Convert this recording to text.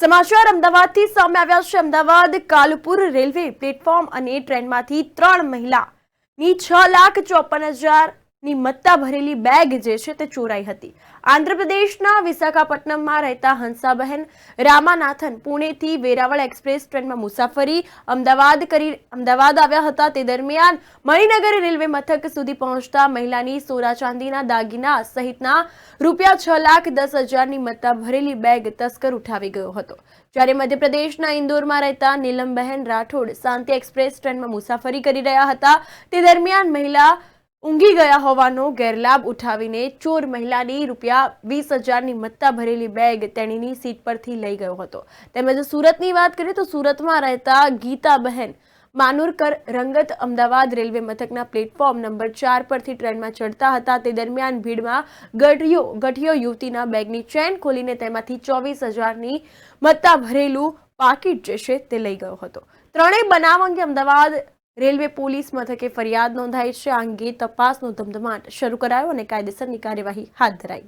સમાચાર અમદાવાદથી સામે આવ્યા છે. અમદાવાદ કાલુપુર રેલવે પ્લેટફોર્મ અને ટ્રેનમાંથી ત્રણ મહિલાની છ લાખ ચોપન હજારની મત્તા ભરેલી બેગ જે છે તે ચોરાઈ હતી. આંધ્રપ્રદેશના વિશાખાપટ્ટનમમાં રહેતા હંસાબહેન રામાનાથન પુણેથી વેરાવળ એક્સપ્રેસ ટ્રેનમાં મુસાફરી અમદાવાદ કરી, અમદાવાદ આવ્યા હતા. તે દરમિયાન મણિનગર રેલવે મથક સુધી પહોંચતા મહિલાની સોના ચાંદીના દાગીના સહિતના રૂપિયા છ લાખ દસ હજારની મત્તા ભરેલી બેગ તસ્કર ઉઠાવી ગયો હતો. જ્યારે મધ્યપ્રદેશના ઇન્દોરમાં રહેતા નીલમબહેન રાઠોડ શાંતિ એક્સપ્રેસ ટ્રેનમાં મુસાફરી કરી રહ્યા હતા. તે દરમિયાન મહિલા ઊંઘી ગયા હોવાનો ગેરલાભ ઉઠાવીને ચોર મહિલાની રૂપિયા વીસ હજારની મત્તા ભરેલી બેગ તેણીની સીટ પરથી લઈ ગયો હતો. તેમજ સુરતની વાત કરીએ તો સુરતમાં રહેતા ગીતાબહેન માનુરકર રંગત અમદાવાદ રેલવે મથકના પ્લેટફોર્મ નંબર ચાર પરથી ટ્રેનમાં ચડતા હતા. તે દરમિયાન ભીડમાં ગઢિયો ગઠિયો યુવતીના બેગની ચેન ખોલીને તેમાંથી ચોવીસ હજારની મત્તા ભરેલું પાકીટ જે છે તે લઈ ગયો હતો. ત્રણેય બનાવ અંગે અમદાવાદ રેલવે પોલીસ મથકે ફરિયાદ નોંધાઈ છે. આ અંગે તપાસનો ધમધમાટ શરૂ કરાયો અને કાયદેસરની કાર્યવાહી હાથ ધરાઈ.